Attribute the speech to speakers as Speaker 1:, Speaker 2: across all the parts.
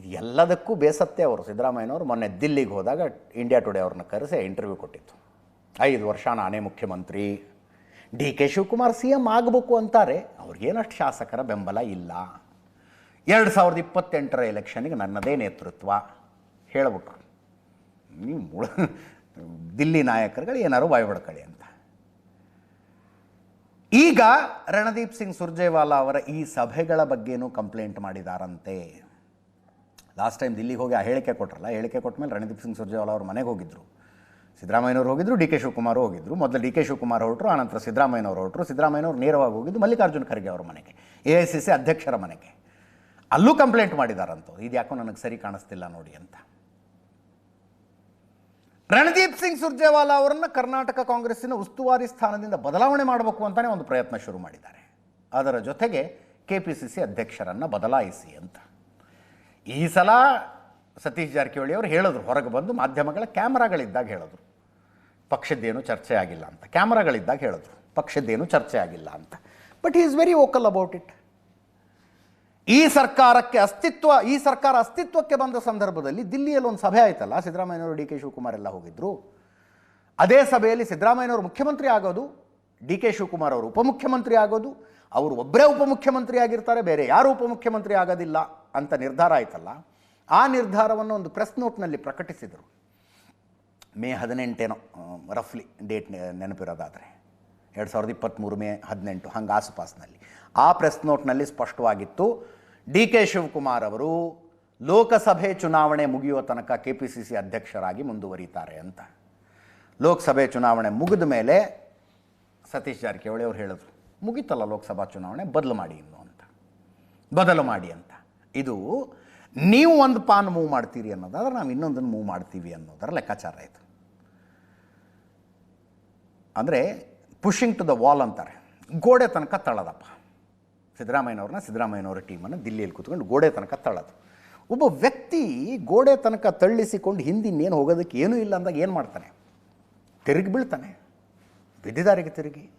Speaker 1: ಇದು ಎಲ್ಲದಕ್ಕೂ ಬೇಸತ್ತೆ ಅವರು. ಸಿದ್ದರಾಮಯ್ಯನವರು ಮೊನ್ನೆ ದಿಲ್ಲಿಗೆ ಹೋದಾಗ ಇಂಡಿಯಾ ಟುಡೇ ಅವ್ರನ್ನ ಕರೆಸಿ ಇಂಟರ್ವ್ಯೂ ಕೊಟ್ಟಿತ್ತು. ಐದು ವರ್ಷ ನಾನೇ ಮುಖ್ಯಮಂತ್ರಿ. D K Shivakumar C M ಆಗಬೇಕು ಅಂತಾರೆ. ಅವ್ರಿಗೇನಷ್ಟು ಶಾಸಕರ ಬೆಂಬಲ ಇಲ್ಲ. ಎರಡು ಸಾವಿರದ ಇಪ್ಪತ್ತೆಂಟರ ಎಲೆಕ್ಷನಿಗೆ ನನ್ನದೇ ನೇತೃತ್ವ. ಹೇಳ್ಬಿಟ್ರು. ನೀವು ಮುಳ ದಿಲ್ಲಿ ನಾಯಕರುಗಳು ಏನಾರು ಬಾಯ್ಬಿಡ್ಕೊಳ್ಳಿ ಅಂತ. ಈಗ ರಣದೀಪ್ ಸಿಂಗ್ ಸುರ್ಜೇವಾಲಾ ಅವರ ಈ ಸಭೆಗಳ ಬಗ್ಗೆನೂ ಕಂಪ್ಲೇಂಟ್ ಮಾಡಿದಾರಂತೆ. ಲಾಸ್ಟ್ ಟೈಮ್ ದಿಲ್ಲಿಗೆ ಹೋಗಿ ಆ ಹೇಳಿಕೆ ಕೊಟ್ಟರಲ್ಲ ಹೇಳಿಕೆ ಕೊಟ್ಟ ಮೇಲೆ ರಣದೀಪ್ ಸಿಂಗ್ ಸುರ್ಜೇವಾಲಾ ಅವ್ರ ಮನೆಗೆ ಹೋಗಿದ್ರು. ಸಿದ್ದರಾಮಯ್ಯನವ್ರು ಹೋಗಿದ್ರು, ಡಿ ಕೆ ಶಿವಕುಮಾರ್ ಹೋಗಿದ್ರು. ಮೊದಲು ಡಿ ಕೆ ಶಿವಕುಮಾರ್ ಹೊರಟರು ಆನಂತರ ಸಿದ್ದರಾಮಯ್ಯನವ್ರು ಹೊರಟರು. ಸಿದ್ದರಾಮಯ್ಯನವ್ರು ನೇರವಾಗಿ ಹೋಗಿದ್ದು ಮಲ್ಲಿಕಾರ್ಜುನ ಖರ್ಗೆ ಅವರ ಮನೆಗೆ, ಎ ಐ ಸಿ ಸಿ ಅಧ್ಯಕ್ಷರ ಮನೆಗೆ. ಅಲ್ಲೂ ಕಂಪ್ಲೇಂಟ್ ಮಾಡಿದಾರಂತೂ ಇದು ಯಾಕೋ ನನಗೆ ಸರಿ ಕಾಣಿಸ್ತಿಲ್ಲ ನೋಡಿ ಅಂತ. ರಣದೀಪ್ ಸಿಂಗ್ ಸುರ್ಜೇವಾಲಾ ಅವರನ್ನು ಕರ್ನಾಟಕ ಕಾಂಗ್ರೆಸ್ಸಿನ ಉಸ್ತುವಾರಿ ಸ್ಥಾನದಿಂದ ಬದಲಾವಣೆ ಮಾಡಬೇಕು ಅಂತಲೇ ಒಂದು ಪ್ರಯತ್ನ ಶುರು ಮಾಡಿದ್ದಾರೆ. ಅದರ ಜೊತೆಗೆ ಕೆ ಪಿ ಸಿ ಸಿ ಅಧ್ಯಕ್ಷರನ್ನು ಬದಲಾಯಿಸಿ ಅಂತ. ಈ ಸಲ ಸತೀಶ್ ಜಾರಕಿಹೊಳಿ ಅವರು ಹೇಳಿದ್ರು, ಹೊರಗೆ ಬಂದು ಮಾಧ್ಯಮಗಳ ಕ್ಯಾಮ್ರಾಗಳಿದ್ದಾಗ ಹೇಳಿದ್ರು. ಪಕ್ಷದ್ದೇನು ಚರ್ಚೆ ಆಗಿಲ್ಲ ಅಂತ. ಕ್ಯಾಮ್ರಾಗಳಿದ್ದಾಗ ಹೇಳಿದ್ರು, ಪಕ್ಷದ್ದೇನು ಚರ್ಚೆ ಆಗಿಲ್ಲ ಅಂತ. But is very vocal about it ಈ ಸರ್ಕಾರಕ್ಕೆ ಅಸ್ತಿತ್ವ, ಈ ಸರ್ಕಾರ ಅಸ್ತಿತ್ವಕ್ಕೆ ಬಂದ ಸಂದರ್ಭದಲ್ಲಿ ದಿಲ್ಲಿಯಲ್ಲಿ ಒಂದು ಸಭೆ ಆಯ್ತಲ್ಲ, ಸಿದ್ದರಾಮಯ್ಯನವರು ಡಿ ಕೆ ಶಿವಕುಮಾರ್ ಎಲ್ಲ ಹೋಗಿದ್ರು. ಅದೇ ಸಭೆಯಲ್ಲಿ ಸಿದ್ದರಾಮಯ್ಯನವರು ಮುಖ್ಯಮಂತ್ರಿ ಆಗೋದು, ಡಿ ಕೆ ಶಿವಕುಮಾರ್ ಅವರು ಉಪಮುಖ್ಯಮಂತ್ರಿ ಆಗೋದು ಅವರು ಒಬ್ಬರೇ ಉಪಮುಖ್ಯಮಂತ್ರಿ ಆಗಿರ್ತಾರೆ, ಬೇರೆ ಯಾರು ಉಪಮುಖ್ಯಮಂತ್ರಿ ಆಗೋದಿಲ್ಲ ಅಂತ ನಿರ್ಧಾರ ಆಯ್ತಲ್ಲ? ಆ ನಿರ್ಧಾರವನ್ನು ಒಂದು ಪ್ರೆಸ್ ನೋಟ್ನಲ್ಲಿ ಪ್ರಕಟಿಸಿದರು. ಮೇ ಹದಿನೆಂಟೇನೋ ರಫ್ಲಿ ಡೇಟ್ ನೆನಪಿರೋದಾದರೆ. ಎರಡು ಸಾವಿರದ ಇಪ್ಪತ್ತ್ಮೂರು ಮೇ ಹದಿನೆಂಟು, ಹಂಗೆ ಆಸುಪಾಸಿನಲ್ಲಿ. ಆ ಪ್ರೆಸ್ ನೋಟ್ನಲ್ಲಿ ಸ್ಪಷ್ಟವಾಗಿತ್ತು, ಡಿ ಕೆ ಶಿವಕುಮಾರ್ ಅವರು ಲೋಕಸಭೆ ಚುನಾವಣೆ ಮುಗಿಯುವ ತನಕ ಕೆ ಪಿ ಸಿ ಸಿ ಅಧ್ಯಕ್ಷರಾಗಿ ಮುಂದುವರಿತಾರೆ ಅಂತ. ಲೋಕಸಭೆ ಚುನಾವಣೆ ಮುಗಿದ ಮೇಲೆ ಸತೀಶ್ ಜಾರಕಿಹೊಳಿ ಅವರು ಹೇಳಿದ್ರು. ಮುಗೀತಲ್ಲ ಲೋಕಸಭಾ ಚುನಾವಣೆ, ಬದಲು ಮಾಡಿ ಇನ್ನು ಅಂತ. ಬದಲು ಮಾಡಿ ಅಂತ. ಇದು ನೀವು ಒಂದು ಪಾನ್ ಮೂವ್ ಮಾಡ್ತೀರಿ ಅನ್ನೋದಾದ್ರೆ ನಾವು ಇನ್ನೊಂದನ್ನು ಮೂವ್ ಮಾಡ್ತೀವಿ ಅನ್ನೋದರ ಲೆಕ್ಕಾಚಾರ ಆಯಿತು ಅಂದರೆ ಪುಷಿಂಗ್ ಟು ದ ವಾಲ್ ಅಂತಾರೆ. ಗೋಡೆ ತನಕ ತಳ್ಳದಪ್ಪ ಸಿದ್ದರಾಮಯ್ಯನವ್ರನ್ನ ಸಿದ್ದರಾಮಯ್ಯನವರ ಟೀಮನ್ನು ದಿಲ್ಲಿಯಲ್ಲಿ ಕೂತ್ಕೊಂಡು ಗೋಡೆ ತನಕ ತಳ್ಳೋದು ಒಬ್ಬ ವ್ಯಕ್ತಿ ಗೋಡೆ ತನಕ ತಳ್ಳಿಸಿಕೊಂಡು ಹಿಂದಿನ್ನೇನು ಹೋಗೋದಕ್ಕೆ ಏನೂ ಇಲ್ಲ ಅಂದಾಗ ಏನು ಮಾಡ್ತಾನೆ? ತಿರುಗಿ ಬೀಳ್ತಾನೆ. ಬಿದ್ದಿದಾರಿಗೆ ತಿರುಗಿ.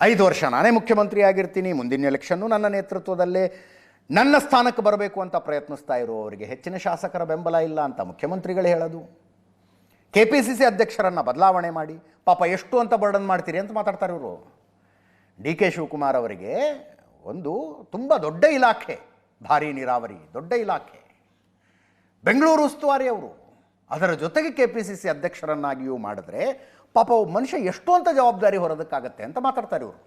Speaker 1: ಐದು ವರ್ಷ ನಾನೇ ಮುಖ್ಯಮಂತ್ರಿ ಆಗಿರ್ತೀನಿ, ಮುಂದಿನ ಎಲೆಕ್ಷನ್ನು ನನ್ನ ನೇತೃತ್ವದಲ್ಲೇ ನನ್ನ ಸ್ಥಾನಕ್ಕೆ ಬರಬೇಕು ಅಂತ ಪ್ರಯತ್ನಿಸ್ತಾ ಇರುವವರಿಗೆ ಹೆಚ್ಚಿನ ಶಾಸಕರ ಬೆಂಬಲ ಇಲ್ಲ ಅಂತ ಮುಖ್ಯಮಂತ್ರಿಗಳು ಹೇಳೋದು. ಕೆ ಪಿ ಸಿ ಸಿ ಅಧ್ಯಕ್ಷರನ್ನು ಬದಲಾವಣೆ ಮಾಡಿ, ಪಾಪ ಎಷ್ಟು ಅಂತ ಬರ್ಡನ್ ಮಾಡ್ತೀರಿ ಅಂತ ಮಾತಾಡ್ತಾರೆ ಇವರು. ಡಿ ಕೆ ಶಿವಕುಮಾರ್ ಅವರಿಗೆ ಒಂದು ತುಂಬ ದೊಡ್ಡ ಇಲಾಖೆ, ಭಾರಿ ನೀರಾವರಿ, ದೊಡ್ಡ ಇಲಾಖೆ. ಬೆಂಗಳೂರು ಉಸ್ತುವಾರಿ ಅವರು. ಅದರ ಜೊತೆಗೆ ಕೆ ಪಿ ಸಿ ಸಿ ಅಧ್ಯಕ್ಷರನ್ನಾಗಿಯೂ ಮಾಡಿದ್ರೆ ಪಾಪ ಮನುಷ್ಯ ಎಷ್ಟು ಅಂತ ಜವಾಬ್ದಾರಿ ಹೊರೋದಕ್ಕಾಗತ್ತೆ ಅಂತ ಮಾತಾಡ್ತಾರೆ ಇವರು.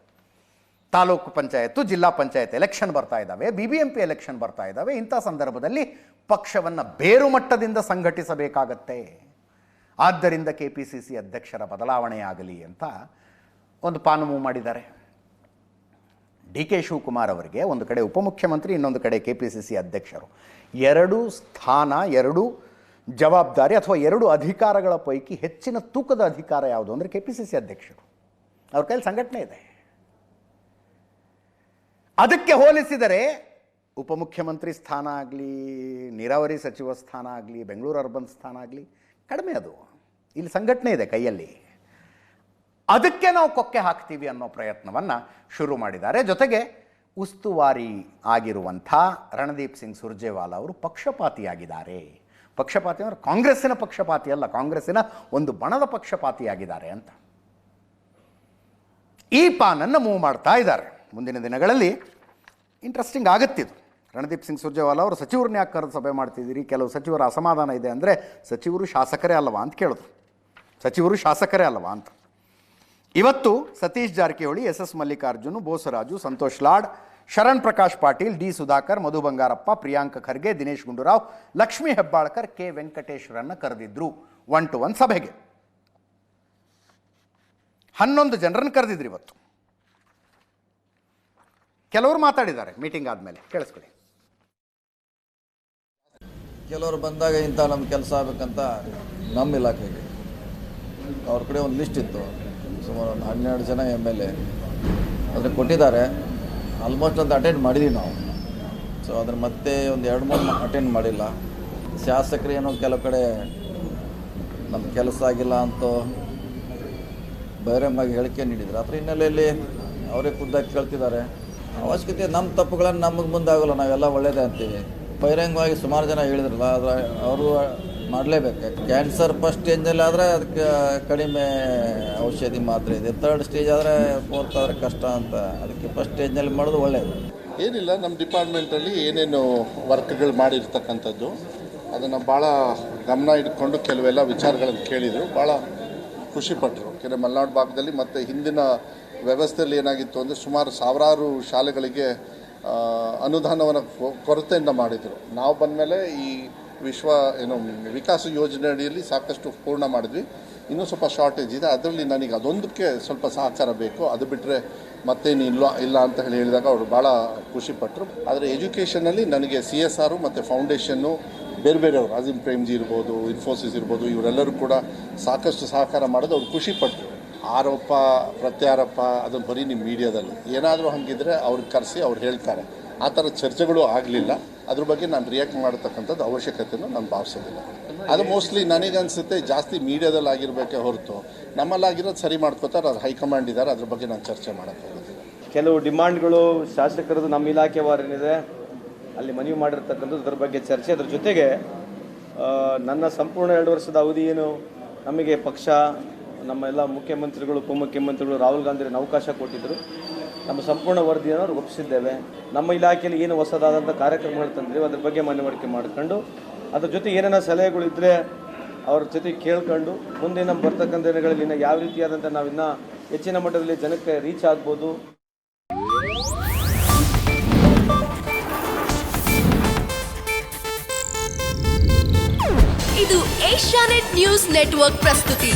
Speaker 1: ತಾಲೂಕು ಪಂಚಾಯತ್ತು, ಜಿಲ್ಲಾ ಪಂಚಾಯತ್ ಎಲೆಕ್ಷನ್ ಬರ್ತಾ ಇದ್ದಾವೆ B B M P election ಬರ್ತಾ ಇದ್ದಾವೆ ಇಂಥ ಸಂದರ್ಭದಲ್ಲಿ ಪಕ್ಷವನ್ನು ಬೇರು ಮಟ್ಟದಿಂದ ಸಂಘಟಿಸಬೇಕಾಗತ್ತೆ. ಆದ್ದರಿಂದ ಕೆ ಪಿ ಸಿ ಸಿ ಅಧ್ಯಕ್ಷರ ಬದಲಾವಣೆಯಾಗಲಿ ಅಂತ ಒಂದು ಪಾನುಮು ಮಾಡಿದ್ದಾರೆ. ಡಿ ಕೆ ಶಿವಕುಮಾರ್ ಅವರಿಗೆ ಒಂದು ಕಡೆ ಉಪಮುಖ್ಯಮಂತ್ರಿ, ಇನ್ನೊಂದು ಕಡೆ ಕೆ ಪಿ ಸಿ ಸಿ ಅಧ್ಯಕ್ಷರು. ಎರಡು ಸ್ಥಾನ, ಎರಡು ಜವಾಬ್ದಾರಿ ಅಥವಾ ಎರಡು ಅಧಿಕಾರಗಳ ಪೈಕಿ ಹೆಚ್ಚಿನ ತೂಕದ ಅಧಿಕಾರ ಯಾವುದು? ಅಂದರೆ ಕೆ ಪಿ ಸಿ ಸಿ ಅಧ್ಯಕ್ಷರು. ಅವ್ರ ಕೈಲಿ ಸಂಘಟನೆ ಇದೆ. ಅದಕ್ಕೆ ಹೋಲಿಸಿದರೆ ಉಪಮುಖ್ಯಮಂತ್ರಿ ಸ್ಥಾನ ಆಗಲಿ, ನೀರಾವರಿ ಸಚಿವ ಸ್ಥಾನ ಆಗಲಿ, ಬೆಂಗಳೂರು ಅರ್ಬನ್ ಸ್ಥಾನ ಆಗಲಿ, ಕಡಿಮೆ ಅದು. ಇಲ್ಲಿ ಸಂಘಟನೆ ಇದೆ ಕೈಯಲ್ಲಿ. ಅದಕ್ಕೆ ನಾವು ಕೊಕ್ಕೆ ಹಾಕ್ತೀವಿ ಅನ್ನೋ ಪ್ರಯತ್ನವನ್ನು ಶುರು ಮಾಡಿದ್ದಾರೆ. ಜೊತೆಗೆ ಉಸ್ತುವಾರಿ ಆಗಿರುವಂಥ ರಣದೀಪ್ ಸಿಂಗ್ ಸುರ್ಜೇವಾಲಾ ಅವರು ಪಕ್ಷಪಾತಿಯಾಗಿದ್ದಾರೆ. ಪಕ್ಷಪಾತಿ ಅಂದರೆ ಕಾಂಗ್ರೆಸ್ಸಿನ ಪಕ್ಷಪಾತಿ ಅಲ್ಲ, ಕಾಂಗ್ರೆಸ್ಸಿನ ಒಂದು ಬಣದ ಪಕ್ಷಪಾತಿಯಾಗಿದ್ದಾರೆ ಅಂತ. ಈ ಪಾನನ್ನು ಮೂವ್ ಮಾಡ್ತಾ ಇದ್ದಾರೆ. ಮುಂದಿನ ದಿನಗಳಲ್ಲಿ ಇಂಟ್ರೆಸ್ಟಿಂಗ್ ಆಗುತ್ತಿದ್ದು ರಣದೀಪ್ ಸಿಂಗ್ ಸುರ್ಜೇವಾಲಾ ಅವರು ಸಚಿವರನ್ನ ಯಾಕೆ ಕರೆದು ಸಭೆ ಮಾಡ್ತಿದ್ದೀರಿ? ಕೆಲವು ಸಚಿವರ ಅಸಮಾಧಾನ ಇದೆ ಅಂದರೆ ಸಚಿವರು ಶಾಸಕರೇ ಅಲ್ಲವಾ ಅಂತ ಕೇಳಿದ್ರು. ಸಚಿವರು ಶಾಸಕರೇ ಅಲ್ಲವಾ ಅಂತ. ಇವತ್ತು Satish Jarkiholi, S S Mallikarjun, Bosaraju, Santosh Lad Sharan Prakash Patil, D Sudhakar, Madhu Bangarappa, Priyank Kharge, Dinesh Gundu Rao, Lakshmi Hebbalkar, K ವೆಂಕಟೇಶ್ವರನ್ನ ಕರೆದಿದ್ರು. ಒನ್ ಟು ಒನ್ ಸಭೆಗೆ. ಹನ್ನೊಂದು ಜನರನ್ನು ಕರೆದಿದ್ರು ಇವತ್ತು. ಕೆಲವರು ಮಾತಾಡಿದ್ದಾರೆ, ಮೀಟಿಂಗ್ ಆದಮೇಲೆ. ಕೇಳಿಸ್ಕೊಳ್ಳಿ.
Speaker 2: ಕೆಲವರು ಬಂದಾಗ ಇಂಥ ನಮ್ಮ ಕೆಲಸ ಆಗಬೇಕಂತ ನಮ್ಮ ಇಲಾಖೆಗೆ. ಅವ್ರ ಕಡೆ ಒಂದು ಲಿಸ್ಟ್ ಇತ್ತು. ಸುಮಾರು ಒಂದು ಹನ್ನೆರಡು ಜನ ಎಂ ಎಲ್ ಎ ಅದನ್ನು ಕೊಟ್ಟಿದ್ದಾರೆ. ಆಲ್ಮೋಸ್ಟ್ ಅದು ಅಟೆಂಡ್ ಮಾಡಿದ್ದೀವಿ ನಾವು. ಸೊ ಅದ್ರ ಮತ್ತೆ ಒಂದು ಎರಡು ಮೂರು ಅಟೆಂಡ್ ಮಾಡಿಲ್ಲ. ಶಾಸಕರು ಏನೋ ಕೆಲವು ಕಡೆ ನಮ್ಮ ಕೆಲಸ ಆಗಿಲ್ಲ ಅಂತ ಬಹಿರಂಗವಾಗಿ ಹೇಳಿಕೆ ನೀಡಿದ್ರು. ಅದ್ರ ಹಿನ್ನೆಲೆಯಲ್ಲಿ ಅವರೇ ಖುದ್ದಾಗಿ ಕೇಳ್ತಿದ್ದಾರೆ. ಅವಶ್ಯಕತೆ ನಮ್ಮ ತಪ್ಪುಗಳನ್ನು ನಮಗೆ ಮುಂದಾಗಲ್ಲ, ನಾವೆಲ್ಲ ಒಳ್ಳೇದೇ ಅಂತೀವಿ. ಬಹಿರಂಗವಾಗಿ ಸುಮಾರು ಜನ ಹೇಳಿದ್ರಲ್ಲ, ಆದರೆ ಅವರು ಮಾಡಲೇಬೇಕು. ಕ್ಯಾನ್ಸರ್ ಫಸ್ಟ್ ಸ್ಟೇಜಲ್ಲಿ ಆದರೆ ಅದಕ್ಕೆ ಕಡಿಮೆ ಔಷಧಿ ಮಾತ್ರ ಇದೆ. ತರ್ಡ್ ಸ್ಟೇಜ್ ಆದರೆ ಫೋರ್ತ್ ಆದರೆ ಕಷ್ಟ ಅಂತ. ಅದಕ್ಕೆ ಫಸ್ಟ್ ಸ್ಟೇಜ್ನಲ್ಲಿ ಮಾಡೋದು ಒಳ್ಳೆಯದು
Speaker 3: ಏನಿಲ್ಲ ನಮ್ಮ ಡಿಪಾರ್ಟ್ಮೆಂಟಲ್ಲಿ ಏನೇನು ವರ್ಕ್ಗಳು ಮಾಡಿರ್ತಕ್ಕಂಥದ್ದು. ಅದನ್ನು ಭಾಳ ಗಮನ ಇಟ್ಕೊಂಡು ಕೆಲವೆಲ್ಲ ವಿಚಾರಗಳನ್ನು ಕೇಳಿದರು. ಭಾಳ ಖುಷಿಪಟ್ಟರು ಕೆಲವು ಮಲೆನಾಡು ಭಾಗದಲ್ಲಿ ಮತ್ತು ಹಿಂದಿನ ವ್ಯವಸ್ಥೆಯಲ್ಲಿ ಏನಾಗಿತ್ತು ಅಂದರೆ ಸುಮಾರು ಸಾವಿರಾರು ಶಾಲೆಗಳಿಗೆ ಅನುದಾನವನ್ನು ಕೊರತೆಯಿಂದ ಮಾಡಿದರು. ನಾವು ಬಂದಮೇಲೆ ಈ ವಿಶ್ವ, ಏನು, ವಿಕಾಸ ಯೋಜನೆ ಅಡಿಯಲ್ಲಿ ಸಾಕಷ್ಟು ಪೂರ್ಣ ಮಾಡಿದ್ವಿ. ಇನ್ನೂ ಸ್ವಲ್ಪ ಶಾರ್ಟೇಜ್ ಇದೆ. ಅದರಲ್ಲಿ ನನಗೆ ಅದೊಂದಕ್ಕೆ ಸ್ವಲ್ಪ ಸಹಕಾರ ಬೇಕು. ಅದು ಬಿಟ್ಟರೆ ಮತ್ತೇನು ಇಲ್ಲ ಇಲ್ಲ ಅಂತ ಹೇಳಿ ಹೇಳಿದಾಗ ಅವರು ಭಾಳ ಖುಷಿಪಟ್ಟರು ಆದರೆ ಎಜುಕೇಷನಲ್ಲಿ ನನಗೆ ಸಿ ಎಸ್ ಆರು ಮತ್ತು ಫೌಂಡೇಶನ್ನು ಬೇರೆ ಬೇರೆಯವರು ಅಜಿಮ್ ಪ್ರೇಮ್ಜಿ ಇರ್ಬೋದು ಇನ್ಫೋಸಿಸ್ ಇರ್ಬೋದು, ಇವರೆಲ್ಲರೂ ಕೂಡ ಸಾಕಷ್ಟು ಸಹಕಾರ ಮಾಡೋದು ಅವ್ರು ಖುಷಿಪಟ್ಟರು ಆರೋಪ, ಪ್ರತ್ಯಾರೋಪ, ಅದನ್ನು ಬರೀ ನಿಮ್ಮ ಮೀಡಿಯಾದಲ್ಲಿ ಏನಾದರೂ ಹಾಗಿದ್ರೆ ಅವ್ರಿಗೆ ಕರೆಸಿ, ಅವ್ರು ಹೇಳ್ತಾರೆ. ಆ ಥರ ಚರ್ಚೆಗಳು ಆಗಲಿಲ್ಲ. ಅದ್ರ ಬಗ್ಗೆ ನಾನು ರಿಯಾಕ್ಟ್ ಮಾಡತಕ್ಕಂಥದ್ದು ಅವಶ್ಯಕತೆಯನ್ನು ನಾನು ಭಾವಿಸೋದಿಲ್ಲ. ಅದು ಮೋಸ್ಟ್ಲಿ ನನಗನ್ಸುತ್ತೆ, ಜಾಸ್ತಿ ಮೀಡಿಯಾದಲ್ಲಿ ಆಗಿರಬೇಕೇ ಹೊರತು ನಮ್ಮಲ್ಲಾಗಿರೋದು ಸರಿ ಮಾಡ್ಕೋತಾರೆ, ಅದು ಹೈಕಮಾಂಡ್ ಇದ್ದಾರೆ ಅದ್ರ ಬಗ್ಗೆ ನಾನು ಚರ್ಚೆ ಮಾಡೋಕ್ಕಾಗೋದಿಲ್ಲ
Speaker 4: ಕೆಲವು ಡಿಮಾಂಡ್ಗಳು ಶಾಸಕರದ್ದು ನಮ್ಮ ಇಲಾಖೆ ವಾರೇನಿದೆ. ಅಲ್ಲಿ ಮನವಿ ಮಾಡಿರ್ತಕ್ಕಂಥದ್ದು ಅದ್ರ ಬಗ್ಗೆ ಚರ್ಚೆ. ಅದ್ರ ಜೊತೆಗೆ ನನ್ನ ಸಂಪೂರ್ಣ ಎರಡು ವರ್ಷದ ಅವಧಿ ಏನು? ನಮಗೆ ಪಕ್ಷ, ನಮ್ಮ ಎಲ್ಲ ಮುಖ್ಯಮಂತ್ರಿಗಳು, ಉಪಮುಖ್ಯಮಂತ್ರಿಗಳು ರಾಹುಲ್ ಗಾಂಧಿ ಅವಕಾಶ ಕೊಟ್ಟಿದ್ದರು ನಮ್ಮ ಸಂಪೂರ್ಣ ವರದಿಯನ್ನು ಅವ್ರಿಗೆ ಒಪ್ಪಿಸಿದ್ದೇವೆ. ನಮ್ಮ ಇಲಾಖೆಯಲ್ಲಿ ಏನು ಹೊಸದಾದಂಥ ಕಾರ್ಯಕ್ರಮಗಳು ತಂದಿದ್ದೀವಿ ಅದ್ರ ಬಗ್ಗೆ ಮನವರಿಕೆ ಮಾಡ್ಕೊಂಡು, ಅದ್ರ ಜೊತೆ ಏನೇನೋ ಸಲಹೆಗಳಿದ್ದರೆ ಅವ್ರ ಜೊತೆ ಕೇಳ್ಕೊಂಡು ಮುಂದೆ ನಮ್ಮ ಬರ್ತಕ್ಕಂಥ ದಿನಗಳಲ್ಲಿ ಯಾವ ರೀತಿಯಾದಂಥ ನಾವಿನ್ನ ಹೆಚ್ಚಿನ ಮಟ್ಟದಲ್ಲಿ ಜನಕ್ಕೆ ರೀಚ್ ಆಗ್ಬೋದು.
Speaker 5: ಇದು ಏಷ್ಯಾನೆಟ್ ನ್ಯೂಸ್ ನೆಟ್ವರ್ಕ್ ಪ್ರಸ್ತುತಿ.